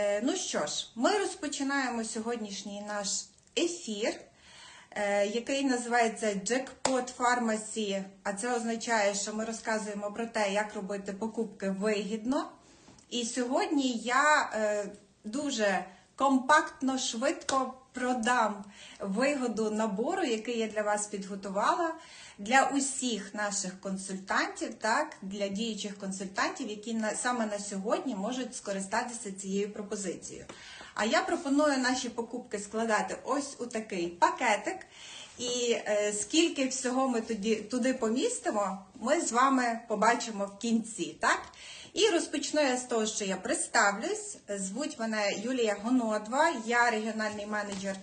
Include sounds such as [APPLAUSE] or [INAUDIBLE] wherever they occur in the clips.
Е, Ну що ж, ми розпочинаємо сьогоднішній наш ефір, е, який називається Jackpot Pharmacy. А це означає, що ми розказуємо про те, як робити покупки вигідно. І сьогодні я е, дуже компактно, швидко продам вигоду набору, який я для вас підготувала для усіх наших консультантів, так, для діючих консультантів, які на, саме на сьогодні можуть скористатися цією пропозицією. А я пропоную наші покупки складати ось у такий пакетик. І е, скільки всього ми тоді туди помістимо, ми з вами побачимо в кінці, так? І розпочну я з того, що я представлюсь. Звуть мене Юлія Гонодва, я регіональний менеджер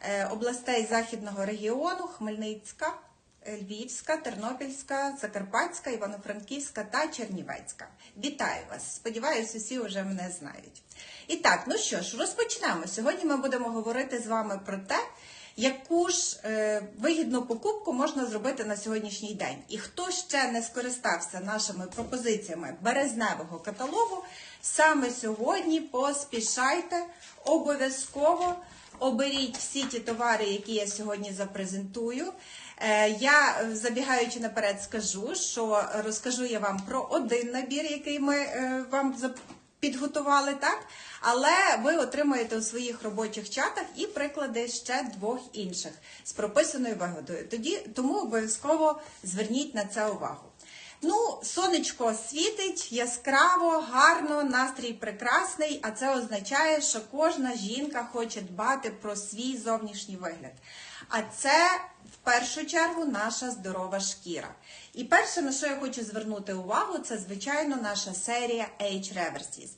е, областей Західного регіону, Хмельницька, е, Львівська, Тернопільська, Закарпатська, Івано-Франківська та Чернівецька. Вітаю вас! Сподіваюсь, усі вже мене знають. І так, ну що ж, розпочнемо. Сьогодні ми будемо говорити з вами про те, яку ж е, вигідну покупку можна зробити на сьогоднішній день. І хто ще не скористався нашими пропозиціями березневого каталогу, саме сьогодні поспішайте, обов'язково оберіть всі ті товари, які я сьогодні запрезентую. Е, Я, забігаючи наперед, скажу, що розкажу я вам про один набір, який ми е, вам підготували, так? Але ви отримаєте у своїх робочих чатах і приклади ще двох інших з прописаною вигодою. Тоді тому обов'язково зверніть на це увагу. Ну, сонечко світить яскраво, гарно, настрій прекрасний, а це означає, що кожна жінка хоче дбати про свій зовнішній вигляд. А це першу чергу наша здорова шкіра. І перше, на що я хочу звернути увагу, це звичайно наша серія Age Reversist.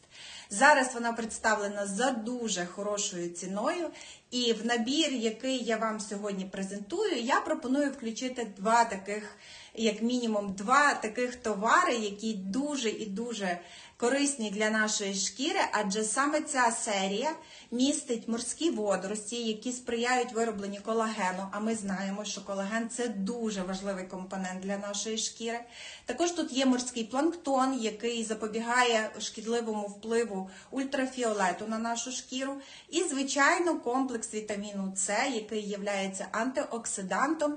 Зараз вона представлена за дуже хорошою ціною, і в набір, який я вам сьогодні презентую, я пропоную включити два таких, як мінімум, два таких товари, які дуже і дуже корисні для нашої шкіри, адже саме ця серія містить морські водорості, які сприяють виробленню колагену. А ми знаємо, що колаген це дуже важливий компонент для нашої шкіри. Також тут є морський планктон, який запобігає шкідливому впливу ультрафіолету на нашу шкіру. І, звичайно, комплекс вітаміну С, який є антиоксидантом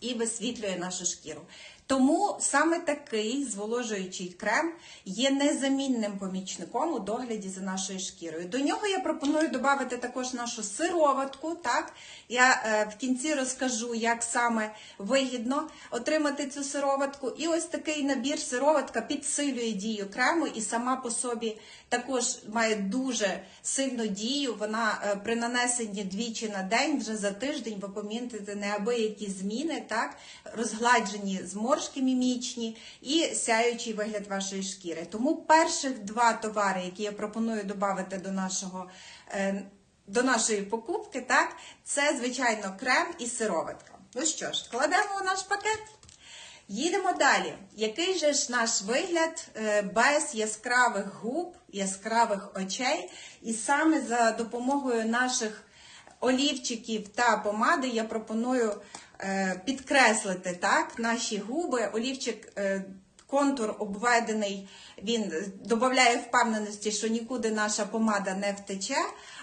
і висвітлює нашу шкіру. Тому саме такий зволожуючий крем є незамінним помічником у догляді за нашою шкірою. До нього я пропоную додати також нашу сироватку. Так я е, в кінці розкажу, як саме вигідно отримати цю сироватку. І ось такий набір сироватка підсилює дію крему і сама по собі також має дуже сильну дію. Вона е, при нанесенні двічі на день, вже за тиждень ви помітите неабиякі зміни, так розгладжені зморшки мімічні і сяючий вигляд вашої шкіри. Тому перших два товари, які я пропоную додати до нашого. е, До нашої покупки, так, це, звичайно, крем і сироватка. Ну що ж, кладемо у наш пакет. Їдемо далі. Який же ж наш вигляд е, без яскравих губ, яскравих очей? І саме за допомогою наших олівчиків та помади я пропоную підкреслити так, наші губи. Олівчик е, контур обведений, він додає впевненості, що нікуди наша помада не втече.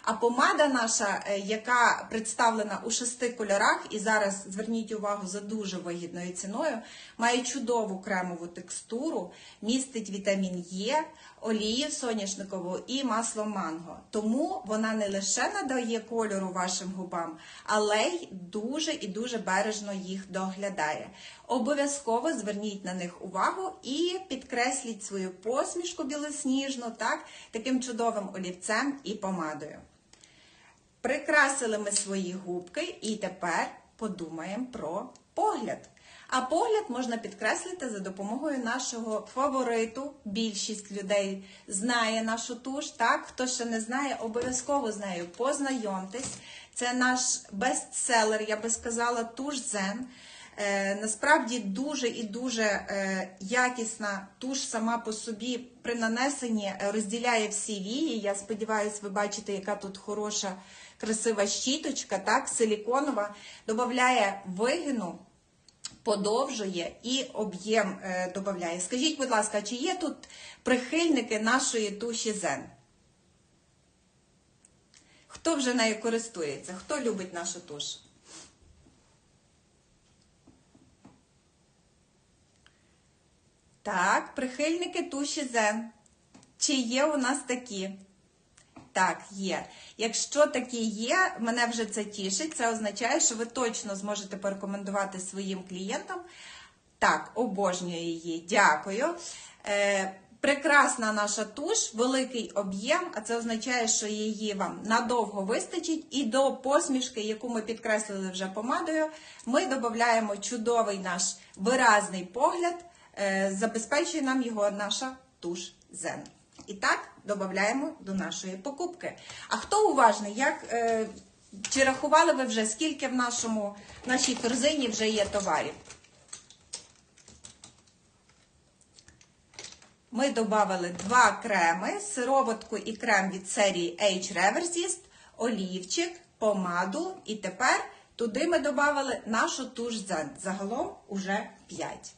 А помада наша, е, яка представлена у шести кольорах, і зараз зверніть увагу за дуже вигідною ціною, має чудову кремову текстуру, містить вітамін Е, олію соняшникову і масло манго. Тому вона не лише надає кольору вашим губам, але й дуже і дуже бережно їх доглядає. Обов'язково зверніть на них увагу і підкресліть свою посмішку білосніжну, так, таким чудовим олівцем і помадою. Прикрасили ми свої губки і тепер подумаємо про погляд. А погляд можна підкреслити за допомогою нашого фавориту. Більшість людей знає нашу туш. Так, хто ще не знає, обов'язково з нею познайомтесь. Це наш бестселер, я би сказала, туш Зен. Насправді дуже і дуже е, якісна туш сама по собі при нанесенні розділяє всі вії. Я сподіваюся, ви бачите, яка тут хороша, красива щіточка, так, силіконова, додає вигину, подовжує і об'єм е, додає. Скажіть, будь ласка, чи є тут прихильники нашої туші Зен? Хто вже нею користується? Хто любить нашу туш? Так, прихильники туші Зен. Чи є у нас такі? Так, є. Якщо такі є, мене вже це тішить. Це означає, що ви точно зможете порекомендувати своїм клієнтам. Так, обожнюю її. Дякую. Е, прекрасна наша туш, великий об'єм, а це означає, що її вам надовго вистачить. І до посмішки, яку ми підкреслили вже помадою, ми додаємо чудовий наш виразний погляд. Е, забезпечує нам його наша туш Zen. І так, додаємо до нашої покупки. А хто уважний? Як, е, чи рахували ви вже, скільки в нашому, нашій корзині вже є товарів? Ми додали два креми, сироватку і крем від серії H Reversist, олівчик, помаду. І тепер туди ми додали нашу туш Zen. Загалом уже 5.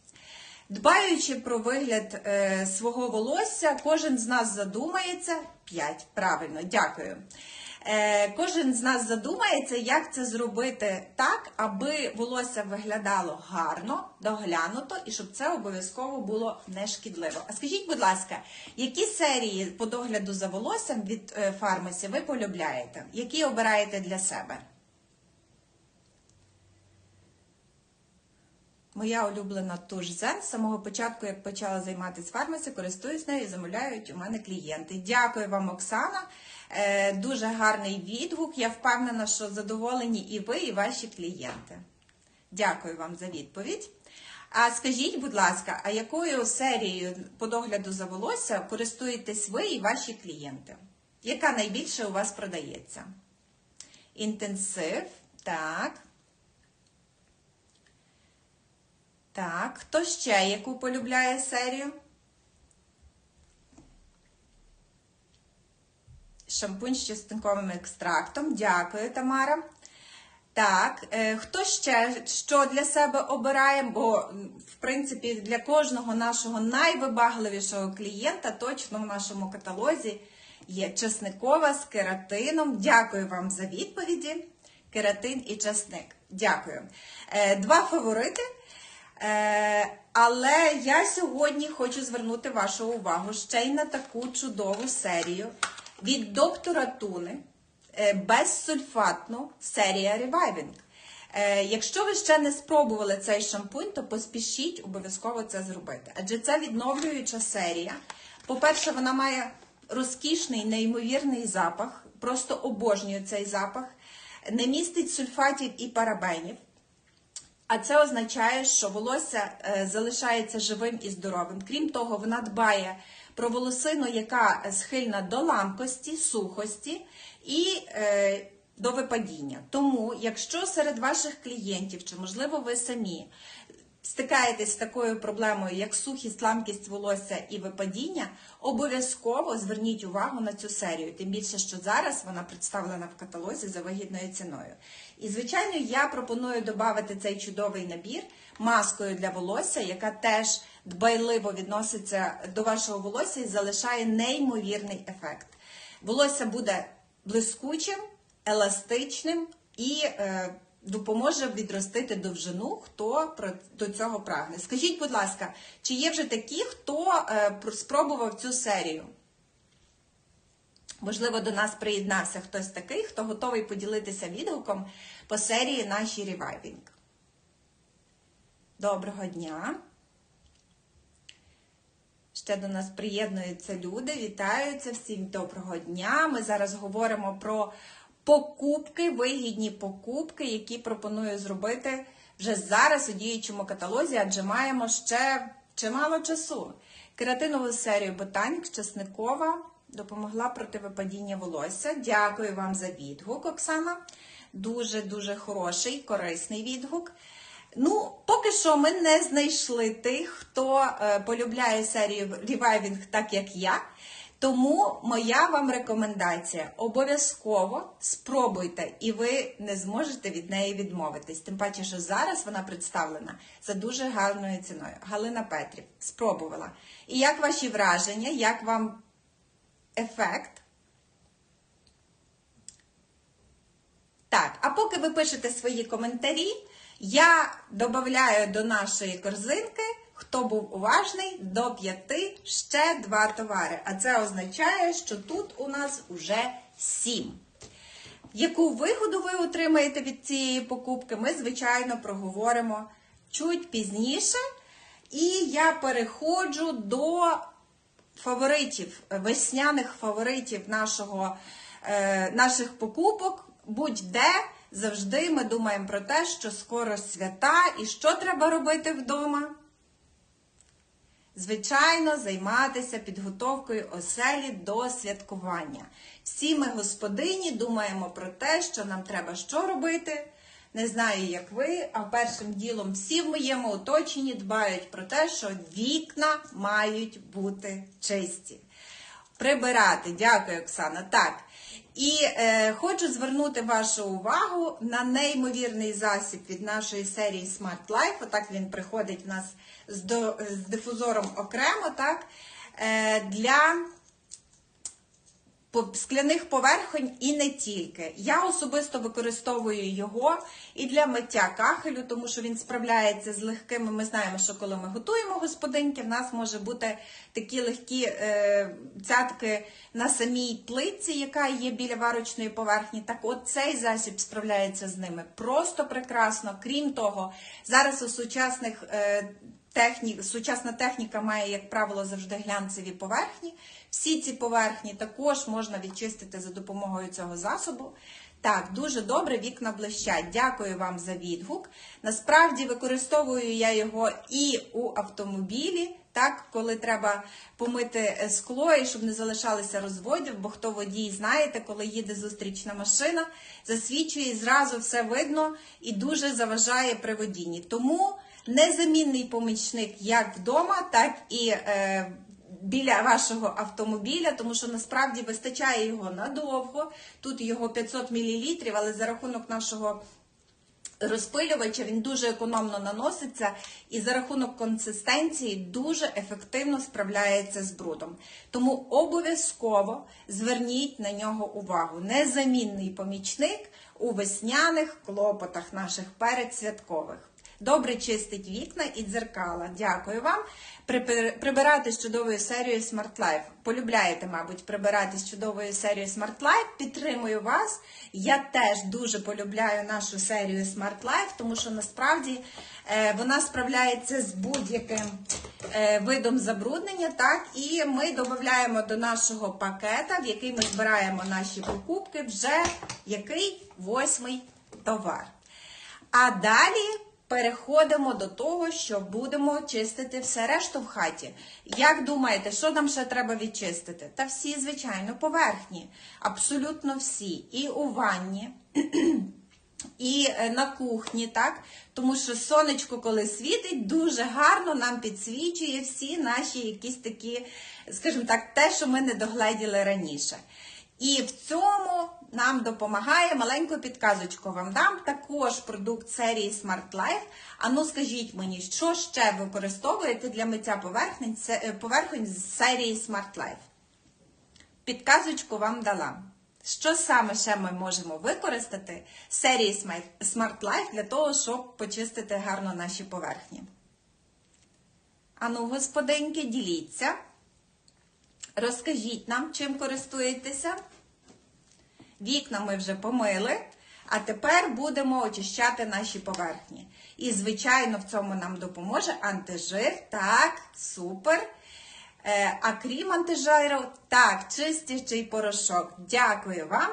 Дбаючи про вигляд е, свого волосся, кожен з нас задумається 5. Правильно, дякую. Е, кожен з нас задумається, як це зробити так, аби волосся виглядало гарно, доглянуто і щоб це обов'язково було не шкідливо. А скажіть, будь ласка, які серії по догляду за волоссям від е, фармасі ви полюбляєте? Які обираєте для себе? Моя улюблена туш Zen. З самого початку, як почала займатися фармасі, користуюсь нею і замовляють у мене клієнти. Дякую вам, Оксана. Е, Дуже гарний відгук. Я впевнена, що задоволені і ви, і ваші клієнти. Дякую вам за відповідь. А скажіть, будь ласка, а якою серією по догляду за волосся користуєтесь ви і ваші клієнти? Яка найбільше у вас продається? Інтенсив. Так. Так, хто ще яку полюбляє серію? Шампунь з частинковим екстрактом. Дякую, Тамара. Так, е, хто ще що для себе обирає? Бо, в принципі, для кожного нашого найвибагливішого клієнта точно в нашому каталозі є чесникова з кератином. Дякую вам за відповіді. Кератин і чесник. Дякую. Е, Два фаворити. Е, але я сьогодні хочу звернути вашу увагу ще й на таку чудову серію від доктора Туни е, безсульфатну серія Reviving. Е, Якщо ви ще не спробували цей шампунь, то поспішіть обов'язково це зробити. Адже це відновлююча серія. По-перше, вона має розкішний, неймовірний запах. Просто обожнюю цей запах. Не містить сульфатів і парабенів. А це означає, що волосся е, залишається живим і здоровим. Крім того, вона дбає про волосину, яка схильна до ламкості, сухості і е, до випадіння. Тому, якщо серед ваших клієнтів, чи можливо ви самі стикаєтесь з такою проблемою, як сухість, ламкість волосся і випадіння, обов'язково зверніть увагу на цю серію. Тим більше, що зараз вона представлена в каталозі за вигідною ціною. І, звичайно, я пропоную додати цей чудовий набір маскою для волосся, яка теж дбайливо відноситься до вашого волосся і залишає неймовірний ефект. Волосся буде блискучим, еластичним і е, допоможе відростити довжину, хто до цього прагне. Скажіть, будь ласка, чи є вже такі, хто е, спробував цю серію? Можливо, до нас приєднався хтось такий, хто готовий поділитися відгуком по серії нашій Reviving. Доброго дня! Ще до нас приєднуються люди, вітаються всім доброго дня. Ми зараз говоримо про покупки, вигідні покупки, які пропоную зробити вже зараз у діючому каталозі, адже маємо ще чимало часу. Кератинову серію Ботанік Чесникова допомогла проти випадіння волосся. Дякую вам за відгук, Оксана. Дуже-дуже хороший, корисний відгук. Ну, поки що ми не знайшли тих, хто е, полюбляє серію Reviving так, як я. Тому моя вам рекомендація: обов'язково спробуйте, і ви не зможете від неї відмовитись. Тим паче, що зараз вона представлена за дуже гарною ціною. Галина Петрів спробувала. І як ваші враження, як вам ефект? Так, а поки ви пишете свої коментарі, я додаю до нашої корзинки, хто був уважний, до п'яти ще два товари. А це означає, що тут у нас вже сім. Яку вигоду ви отримаєте від цієї покупки, ми, звичайно, проговоримо чуть пізніше. І я переходжу до фаворитів, весняних фаворитів нашого, е, наших покупок. Будь-де завжди ми думаємо про те, що скоро свята і що треба робити вдома. Звичайно, займатися підготовкою оселі до святкування. Всі ми, господині, думаємо про те, що нам треба що робити. Не знаю, як ви, а першим ділом всі в моєму оточенні дбають про те, що вікна мають бути чисті. Прибирати, дякую, Оксана. Так. І е, хочу звернути вашу увагу на неймовірний засіб від нашої серії Smart Life. Отак він приходить в нас з, до, з дифузором окремо, так? Е, для скляних поверхонь і не тільки. Я особисто використовую його і для миття кахелю, тому що він справляється з легкими. Ми знаємо, що коли ми готуємо господинки, в нас може бути такі легкі е, цятки на самій плитці, яка є біля варочної поверхні. Так от цей засіб справляється з ними просто прекрасно. Крім того, зараз у сучасних е, технік, сучасна техніка має, як правило, завжди глянцеві поверхні. Всі ці поверхні також можна відчистити за допомогою цього засобу. Так, дуже добре, вікна блищать. Дякую вам за відгук. Насправді використовую я його і у автомобілі, так, коли треба помити е, скло і щоб не залишалися розводів, бо хто водій, знаєте, коли їде зустрічна машина, засвічує зразу все видно і дуже заважає при водінні. Тому незамінний помічник як вдома, так і е, біля вашого автомобіля, тому що насправді вистачає його надовго. Тут його 500 мл, але за рахунок нашого розпилювача він дуже економно наноситься і за рахунок консистенції дуже ефективно справляється з брудом. Тому обов'язково зверніть на нього увагу. Незамінний помічник у весняних клопотах наших передсвяткових. Добре чистить вікна і дзеркала. Дякую вам. Прибирати з чудовою серією Smart Life. Полюбляєте, мабуть, прибирати з чудовою серією Smart Life. Підтримую вас. Я теж дуже полюбляю нашу серію Smart Life, тому що насправді е, вона справляється з будь-яким е, видом забруднення. Так, і ми додаємо до нашого пакета, в який ми збираємо наші покупки, вже який восьмий товар. А далі переходимо до того, що будемо чистити все решту в хаті. Як думаєте, що нам ще треба відчистити? Та всі, звичайно, поверхні. Абсолютно всі. І у ванні. [CLEARS THROAT] І е, на кухні, так? Тому що сонечко, коли світить, дуже гарно нам підсвічує всі наші якісь такі, скажімо так, те, що ми не догледіли раніше. І в цьому нам допомагає маленьку підказочку вам дам. Також продукт серії Smart Life. А ну скажіть мені, що ще використовуєте для миття поверхонь, це- е, з серії Smart Life? Підказочку вам дала. Що саме ще ми можемо використати з серії Smart Life для того, щоб почистити гарно наші поверхні? Ану, господинки, діліться. Розкажіть нам, чим користуєтеся. Вікна ми вже помили, а тепер будемо очищати наші поверхні. І, звичайно, в цьому нам допоможе антижир. Так, супер. Е, а крім антижиру, так, чистячий порошок. Дякую вам.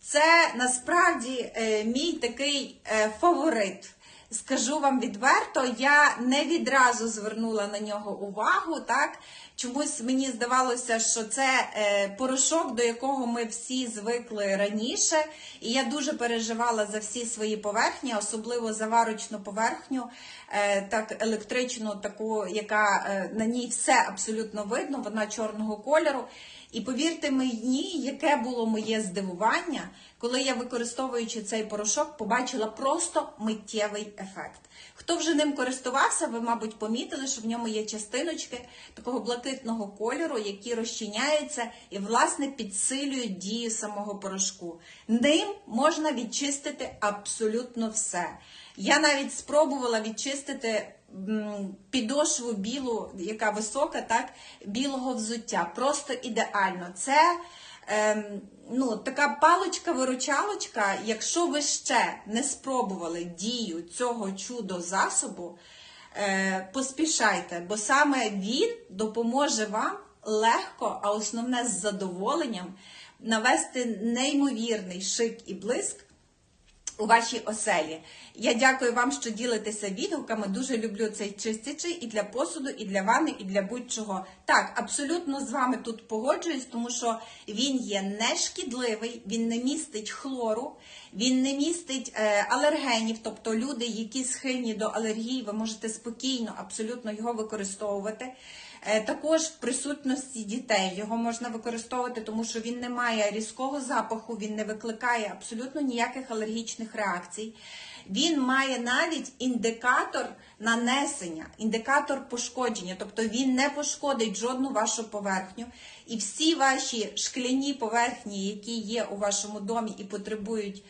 Це насправді е, мій такий е, фаворит. Скажу вам відверто, я не відразу звернула на нього увагу. Так чомусь мені здавалося, що це е, порошок, до якого ми всі звикли раніше. І я дуже переживала за всі свої поверхні, особливо за варочну поверхню, е, так електричну, таку, яка е, на ній все абсолютно видно, вона чорного кольору. І повірте мені, яке було моє здивування, коли я, використовуючи цей порошок, побачила просто миттєвий ефект. Хто вже ним користувався, ви, мабуть, помітили, що в ньому є частиночки такого блакитного кольору, які розчиняються і, власне, підсилюють дію самого порошку. Ним можна відчистити абсолютно все. Я навіть спробувала відчистити підошву білу, яка висока, так, білого взуття. Просто ідеально. Це ем, ну, така паличка-виручалочка. Якщо ви ще не спробували дію цього чудо засобу, е, поспішайте, бо саме він допоможе вам легко, а основне з задоволенням навести неймовірний шик і блиск у вашій оселі. Я дякую вам, що ділитеся відгуками. Дуже люблю цей чистячий і для посуду, і для ванни, і для будь-чого. Так, абсолютно з вами тут погоджуюсь, тому що він є не шкідливий, він не містить хлору, він не містить е, алергенів, тобто люди, які схильні до алергії, ви можете спокійно, абсолютно його використовувати. Е, Також в присутності дітей його можна використовувати, тому що він не має різкого запаху, він не викликає абсолютно ніяких алергічних реакцій. Він має навіть індикатор нанесення, індикатор пошкодження, тобто він не пошкодить жодну вашу поверхню. І всі ваші шкляні поверхні, які є у вашому домі і потребують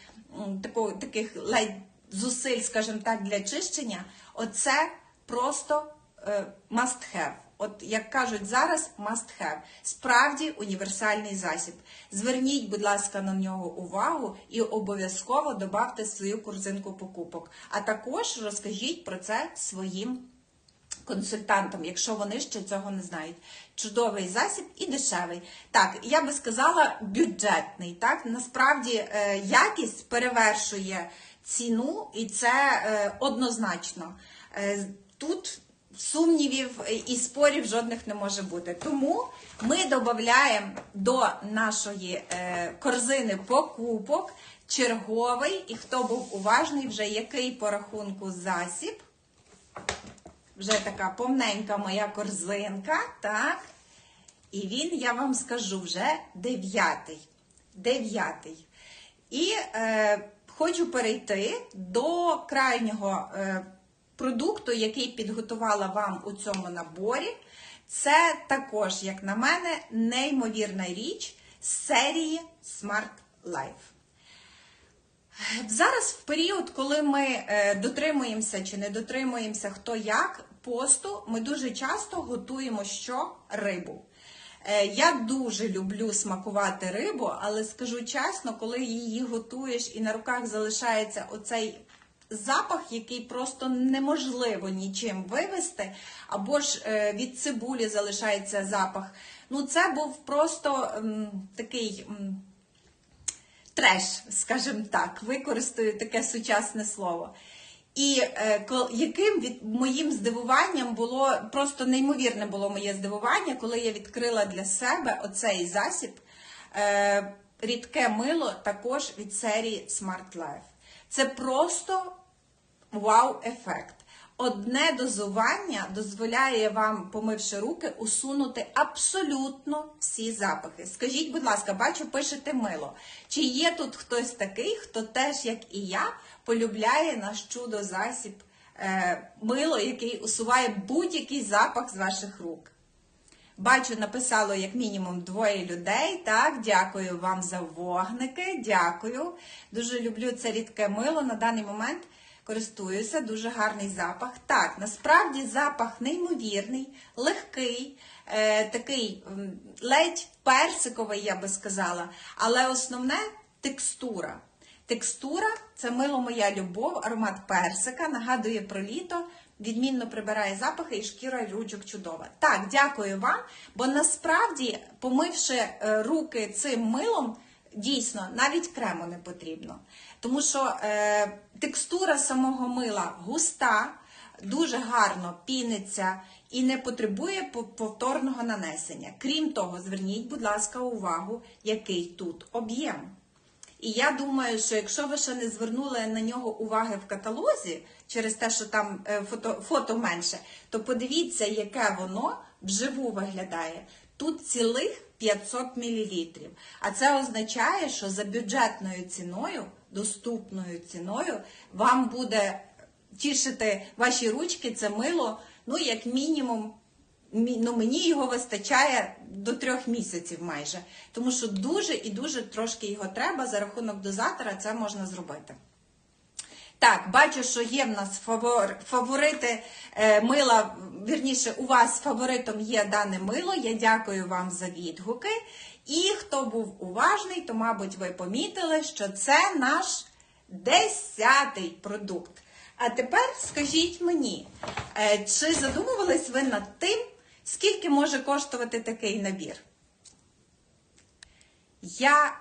такого, таких ледь зусиль, скажімо так, для чищення, оце просто е, must have. От як кажуть зараз, must have. Справді універсальний засіб. Зверніть, будь ласка, на нього увагу і обов'язково добавте в свою корзинку покупок. А також розкажіть про це своїм консультантам, якщо вони ще цього не знають. Чудовий засіб і дешевий. Так, я би сказала, бюджетний. Так, насправді е, якість перевершує ціну, і це е, однозначно. Е, Тут сумнівів і спорів жодних не може бути. Тому ми додаємо до нашої е, корзини покупок черговий, і хто був уважний, вже який по рахунку засіб. Вже така повненька моя корзинка, так. І він, я вам скажу, вже дев'ятий. Дев'ятий. І е, хочу перейти до крайнього е, продукту, який підготувала вам у цьому наборі. Це також, як на мене, неймовірна річ з серії Smart Life. Зараз в період, коли ми е, дотримуємося чи не дотримуємося хто як посту, ми дуже часто готуємо що рибу. Е, Я дуже люблю смакувати рибу, але скажу чесно, коли її готуєш і на руках залишається оцей запах, який просто неможливо нічим вивести, або ж е, від цибулі залишається запах. Ну, це був просто м, такий. м, треш, скажімо так, використаю таке сучасне слово. І е, яким від моїм здивуванням було просто неймовірне було моє здивування, коли я відкрила для себе оцей засіб е, рідке мило також від серії Smart Life. Це просто вау-ефект. Одне дозування дозволяє вам, помивши руки, усунути абсолютно всі запахи. Скажіть, будь ласка, бачу, пишете мило. Чи є тут хтось такий, хто теж, як і я, полюбляє наш чудо-засіб е, мило, який усуває будь-який запах з ваших рук? Бачу, написало як мінімум двоє людей. Так, дякую вам за вогники. Дякую. Дуже люблю це рідке мило. На даний момент користуюся. Дуже гарний запах. Так, насправді запах неймовірний, легкий, е, такий ледь персиковий, я би сказала. Але основне текстура. Текстура це мило моя любов, аромат персика, нагадує про літо. Відмінно прибирає запахи і шкіра ручок чудова. Так, дякую вам, бо насправді, помивши е, руки цим милом, дійсно навіть крему не потрібно. Тому що е, текстура самого мила густа, дуже гарно піниться і не потребує повторного нанесення. Крім того, зверніть, будь ласка, увагу, який тут об'єм. І я думаю, що якщо ви ще не звернули на нього уваги в каталозі, через те, що там е, фото, фото менше, то подивіться, яке воно вживу виглядає. Тут цілих 500 мл. А це означає, що за бюджетною ціною, доступною ціною, вам буде тішити ваші ручки це мило, ну, як мінімум, ну, мені його вистачає до трьох місяців майже. Тому що дуже і дуже трошки його треба за рахунок дозатора це можна зробити. Так, бачу, що є в нас фавор, фаворити е, мила. Вірніше, у вас фаворитом є дане мило. Я дякую вам за відгуки. І хто був уважний, то, мабуть, ви помітили, що це наш десятий продукт. А тепер скажіть мені, е, чи задумувались ви над тим, скільки може коштувати такий набір? Я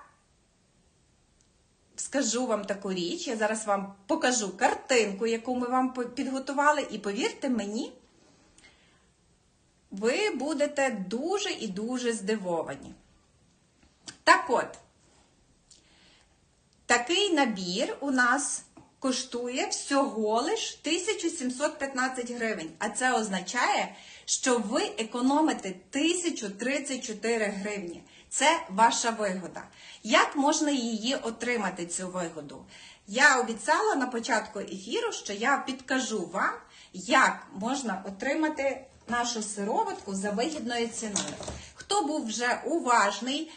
скажу вам таку річ, я зараз вам покажу картинку, яку ми вам підготували, і повірте мені, ви будете дуже і дуже здивовані. Так от, такий набір у нас коштує всього лиш 1715 гривень. А це означає, що ви економите 1034 гривні. Це ваша вигода. Як можна її отримати, цю вигоду? Я обіцяла на початку ефіру, що я підкажу вам, як можна отримати нашу сироватку за вигідною ціною. Хто був вже уважний,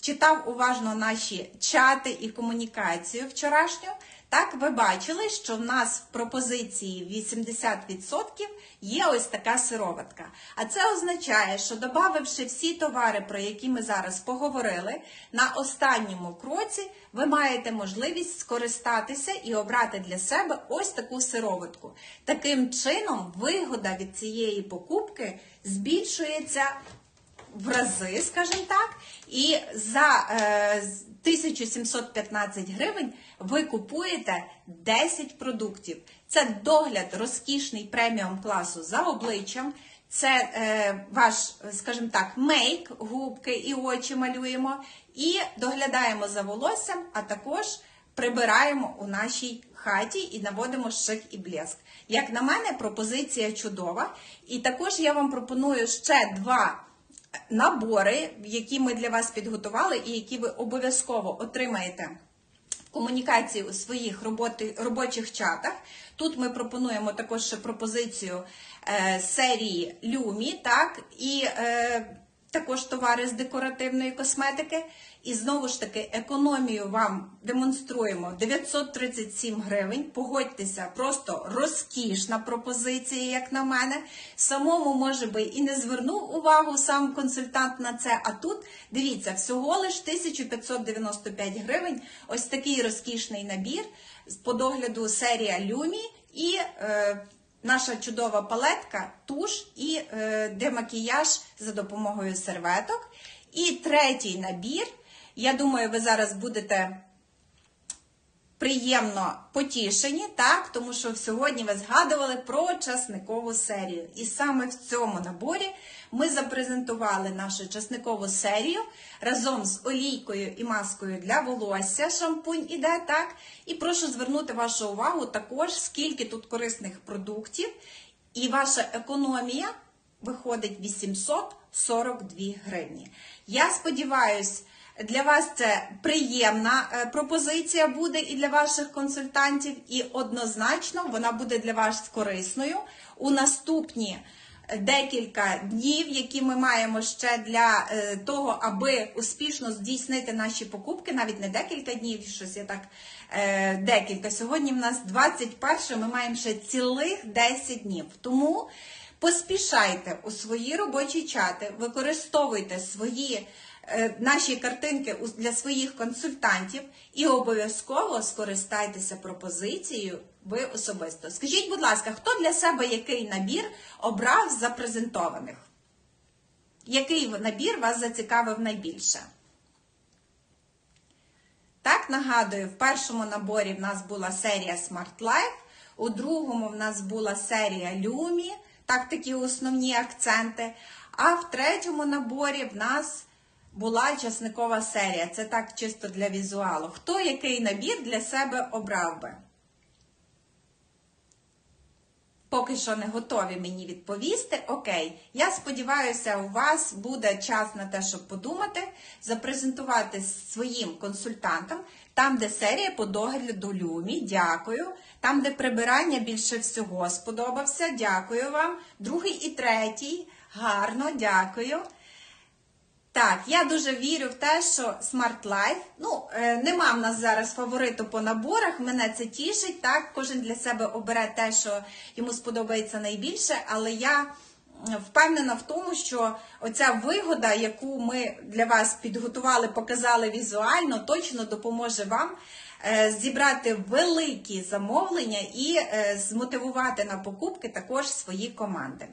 читав уважно наші чати і комунікацію вчорашню, так ви бачили, що в нас в пропозиції 80% є ось така сироватка. А це означає, що додавши всі товари, про які ми зараз поговорили, на останньому кроці ви маєте можливість скористатися і обрати для себе ось таку сироватку. Таким чином, вигода від цієї покупки збільшується в рази, скажімо так, і за е, 1715 гривень ви купуєте 10 продуктів. Це догляд розкішний преміум класу за обличчям. Це е, ваш, скажімо так, мейк, губки і очі малюємо, і доглядаємо за волоссям, а також прибираємо у нашій хаті і наводимо шик і блеск. Як на мене, пропозиція чудова. І також я вам пропоную ще два набори, які ми для вас підготували, і які ви обов'язково отримаєте в комунікації у своїх роботи, робочих чатах. Тут ми пропонуємо також пропозицію е, серії Люмі, так, і е, також товари з декоративної косметики. І знову ж таки, економію вам демонструємо 937 гривень. Погодьтеся, просто розкішна пропозиція, як на мене. Самому, може би, і не звернув увагу сам консультант на це. А тут дивіться, всього лиш 1595 гривень. Ось такий розкішний набір по догляду серія Люмі і. Е, Наша чудова палетка, туш і е, демакіяж за допомогою серветок. І третій набір. Я думаю, ви зараз будете приємно потішені, так, тому що сьогодні ви згадували про часникову серію. І саме в цьому наборі ми запрезентували нашу часникову серію разом з олійкою і маскою для волосся. Шампунь іде так. І прошу звернути вашу увагу також, скільки тут корисних продуктів, і ваша економія виходить 842 гривні. Я сподіваюся, для вас це приємна е, пропозиція буде і для ваших консультантів, і однозначно вона буде для вас корисною у наступні декілька днів, які ми маємо ще для е, того, аби успішно здійснити наші покупки, навіть не декілька днів, щось я так е, декілька. Сьогодні в нас 21, ми маємо ще цілих 10 днів. Тому поспішайте у свої робочі чати, використовуйте свої. Е, Наші картинки для своїх консультантів і обов'язково скористайтеся пропозицією ви особисто. Скажіть, будь ласка, хто для себе який набір обрав з запрезентованих? Який набір вас зацікавив найбільше? Так, нагадую, в першому наборі в нас була серія Smart Life, у другому в нас була серія Lumi, так такі основні акценти. А в третьому наборі в нас була часникова серія. Це так чисто для візуалу. Хто який набір для себе обрав би? поки що не готові мені відповісти. Окей, я сподіваюся, у вас буде час на те, щоб подумати, запрезентувати своїм консультантам. Там, де серія по догляду люмі, дякую. Там, де прибирання більше всього сподобався, дякую вам. Другий і третій, гарно, дякую. Так, я дуже вірю в те, що Smart Life, ну, е, нема в нас зараз фавориту по наборах, мене це тішить, так, кожен для себе обере те, що йому сподобається найбільше, але я впевнена в тому, що оця вигода, яку ми для вас підготували, показали візуально, точно допоможе вам е, зібрати великі замовлення і е, змотивувати на покупки також свої команди.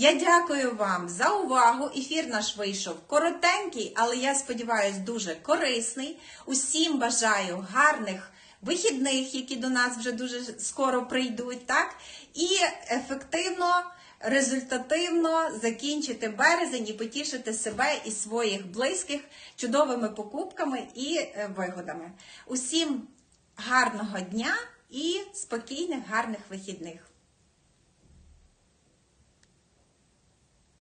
Я дякую вам за увагу. Ефір наш вийшов коротенький, але я сподіваюся, дуже корисний. Усім бажаю гарних вихідних, які до нас вже дуже скоро прийдуть, так? І ефективно, результативно закінчити березень і потішити себе і своїх близьких чудовими покупками і е, вигодами. Усім гарного дня і спокійних, гарних вихідних.